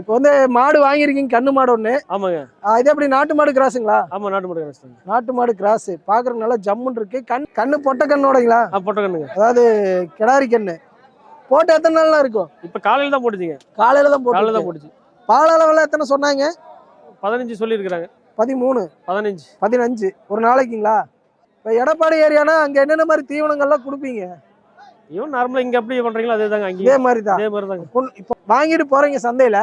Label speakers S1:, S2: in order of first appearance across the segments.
S1: இப்போ வந்து மாடு வாங்கியிருக்கீங்க கண்ணு மாடு ஒன்று
S2: ஆமாங்க.
S1: இது எப்படி நாட்டு மாடு கிராஸுங்களா?
S2: ஆமா நாட்டு மாடு கணேசன்
S1: நாட்டு மாடு கிராஸ். பார்க்குறதுக்கு நல்லா ஜம்முன்னு இருக்கு. கண் கண்ணு பொட்டை கண்ணோடங்களா
S2: பொட்டை கண்ணுங்க
S1: அதாவது கிடாரி கண்ணு போட்டு எத்தனை நாள்லாம் இருக்கும்?
S2: இப்ப காலையில தான் போட்டுச்சிங்க.
S1: காலையில தான்
S2: காலையில
S1: போட்டு
S2: தான் போட்டுச்சு.
S1: பால் அளவெல்லாம் எத்தனை சொன்னாங்க?
S2: பதினஞ்சு சொல்லியிருக்கிறாங்க.
S1: பதிமூணு.
S2: பதினஞ்சு.
S1: பதினஞ்சு. ஒரு நாளைக்குங்களா? இப்போ எடப்பாடி ஏரியானா அங்கே என்னென்ன மாதிரி தீவனங்கள்லாம் கொடுப்பீங்க?
S2: இவன் நார்மலா இங்க எப்படி பண்றீங்களோ? அதே தாங்க
S1: இதே மாதிரி தான்
S2: அதே மாதிரி தாங்க
S1: இப்போ வாங்கிட்டு போறீங்க சந்தையில.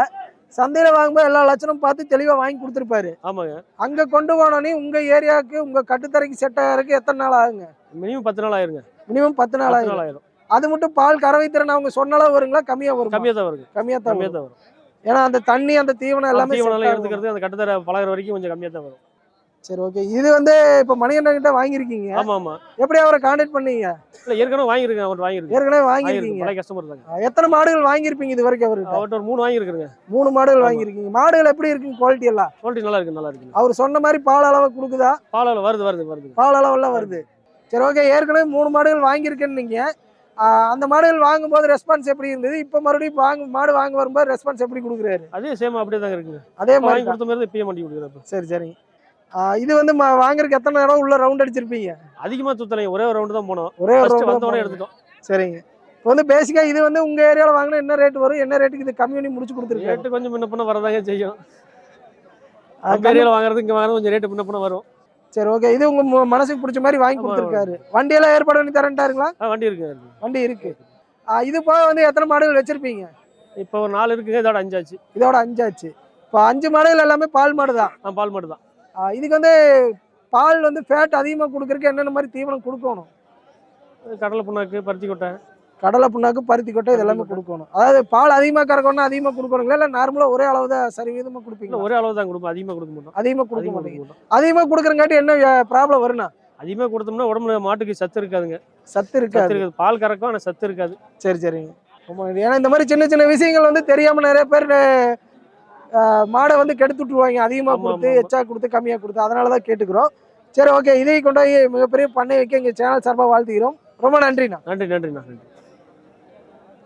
S1: சந்தையில வாங்கும்போது எல்லா லட்சணம் பார்த்து தெளிவா வாங்கி கொடுத்துருப்பாரு.
S2: ஆமாங்க.
S1: அங்க கொண்டு போனோடனே உங்க ஏரியாவுக்கு உங்க கட்டுத்தரைக்கு செட் ஆகிறதுக்கு எத்தனை நாள் ஆகுங்க?
S2: மினிமம் பத்து நாள் ஆயிருங்க.
S1: மினிமம் பத்து நாள்
S2: நாள் ஆயிரும்.
S1: அது மட்டும் பால் கறவை திறன் அவங்க சொன்ன அளவு வருங்களா? கம்மியா வரும்?
S2: கம்மியா தான் வருங்க.
S1: கம்மியா தான்
S2: கம்மியா
S1: வரும்.
S2: தான் வரும்.
S1: ஏன்னா அந்த தண்ணி அந்த தீவனம் எல்லாமே
S2: தீவனம். எடுத்துக்கிறது அந்த கட்டுத்தர பழகுற வரைக்கும் கொஞ்சம் கம்மியா தான் வரும்.
S1: சரி ஓகே இது வந்து இப்ப மணிகண்டன் கிட்ட வாங்கியிருக்கீங்க.
S2: ஆமா ஆமா.
S1: எப்படி அவரை கான்டாக்ட் பண்ணீங்க?
S2: இல்ல ஏற்கனவே வாங்கியிருக்கேன் அவர் வாங்கியிருக்கு
S1: ஏற்கனவே
S2: வாங்கியிருக்கு
S1: வாங்கியிருக்கீங்க.
S2: பழைய கஸ்டமர் தாங்க.
S1: எத்தனை மாடுகள் வாங்கியிருப்பீங்க இது வரைக்கும் அவர்கிட்ட?
S2: அவர்கிட்ட ஒரு மூணு வாங்கியிருக்குங்க
S1: மூணு மாடுகள்
S2: ஆமா.
S1: வாங்கியிருக்கீங்க. மாடுகள் எப்படி இருக்குங்க குவாலிட்டி எல்லாம்?
S2: குவாலிட்டி நல்லா இருக்கு நல்லா இருக்கு.
S1: அவர் சொன்ன மாதிரி பால் அளவு கொடுக்குதா?
S2: பால் அளவு வருது வருது வருது.
S1: பால் அளவெல்லாம் வருது. சரி ஓகே ஏற்கனவே மூணு மாடுகள் வாங்கியிருக்கேன்னு அந்த மாடுகள் வாங்கும்போது ரெஸ்பான்ஸ் எப்படி இருந்தது? இப்போ மறுபடியும் வாங்க மாடு வாங்க வரும்போது ரெஸ்பான்ஸ் எப்படி கொடுக்குறாரு?
S2: அதே சேம் அப்படியே தாங்க இருக்குங்க.
S1: அதே மாதிரி
S2: கொடுத்த மாதிரி இப்பயே பண்ணி கொடுக்குறப்ப
S1: சரி சரிங்க. இது வந்து வாங்குறதுக்கு எத்தனை நேரம் உள்ள ரவுண்ட் அடிச்சிருப்பீங்க?
S2: அதிகமா சுத்தலைங்க ஒரே ஒரு ரவுண்டு தான் போனோம்.
S1: ஒரே ஒரு
S2: வந்தவொடனே
S1: போனீங்க.
S2: எடுத்துட்டோம்.
S1: சரிங்க. இப்போ வந்து பேசிக்கா இது வந்து உங்க ஏரியாவில் வாங்கினா என்ன ரேட் வரும்? என்ன ரேட்டுக்கு இது கம்மி பண்ணி முடிச்சு கொடுத்துருக்காரு
S2: ரேட்டு கொஞ்சம் முன்ன பண்ண வரதாங்க செய்யும்.
S1: அது
S2: நம்ம ஏரியால வாங்குறது இங்க வாங்குறது கொஞ்சம் ரேட்டு முன்ன பண்ண வரும்.
S1: சரி ஓகே இது உங்க மனசுக்கு பிடிச்ச மாதிரி வாங்கி கொடுத்துருக்காரு. வண்டியெல்லாம் ஏற்பாடு பண்ணி தரேன்ட்டாருங்களா?
S2: வண்டி இருக்கு.
S1: வண்டி இருக்கு. இது போக வந்து எத்தனை மாடுகள் வச்சிருப்பீங்க?
S2: இப்போ ஒரு நாலு இருக்குங்க இதோட அஞ்சாச்சு.
S1: இதோட அஞ்சாச்சு. இப்போ அஞ்சு மாடுகள் எல்லாமே பால் மாடு தான்
S2: பால் மாடு தான்
S1: இதுக்கு வந்து பால் வந்து ஃபேட் அதிகமாக கொடுக்கறதுக்கு என்னென்ன மாதிரி தீவனம் கொடுக்கணும்?
S2: கடலை புண்ணாக்கு பருத்தி கொட்டை.
S1: கடலை புண்ணாக்கு பருத்தி கொட்டை இது எல்லாமே
S2: பருத்தி
S1: கொடுக்கணும். அதாவது பால் அதிகமாக கறக்கணும்னா அதிகமாக கொடுக்கணுங்களா? இல்லை நார்மலாக ஒரே அளவு தான் சரி விதமாக
S2: இல்ல
S1: கொடுப்பீங்க
S2: ஒரே அளவு தான் கொடுப்போம். அதிகமா கொடுக்க மாட்டோம்.
S1: அதிகமாக கொடுக்க மாட்டீங்க. அதிகமாக கொடுக்குறங்காட்டி என்ன ப்ராப்ளம் வரும்னா?
S2: அதிகமா கொடுத்தோம்னா உடம்புல மாட்டுக்கு சத்து இருக்காதுங்க.
S1: சத்து இருக்காது.
S2: இருக்காது. பால் கறக்கும் ஆனா சத்து இருக்காது.
S1: சரி சரிங்க. ஏன்னா இந்த மாதிரி சின்ன சின்ன விஷயங்கள் வந்து தெரியாம நிறைய பேர் மாடை வந்து கெடுத்து விட்டுருவாங்க. அதிகமாக கொடுத்து. எச்சா கொடுத்து கம்மியாக கொடுத்து அதனால தான் கேட்டுக்கிறோம். சரி ஓகே இதை கொண்டு போய் மிகப்பெரிய பண்ணை வைக்க எங்கள் சேனல் சார்பாக வாழ்த்துக்கிறோம் ரொம்ப நன்றிண்ணா.
S2: நன்றி நன்றி நன்றி.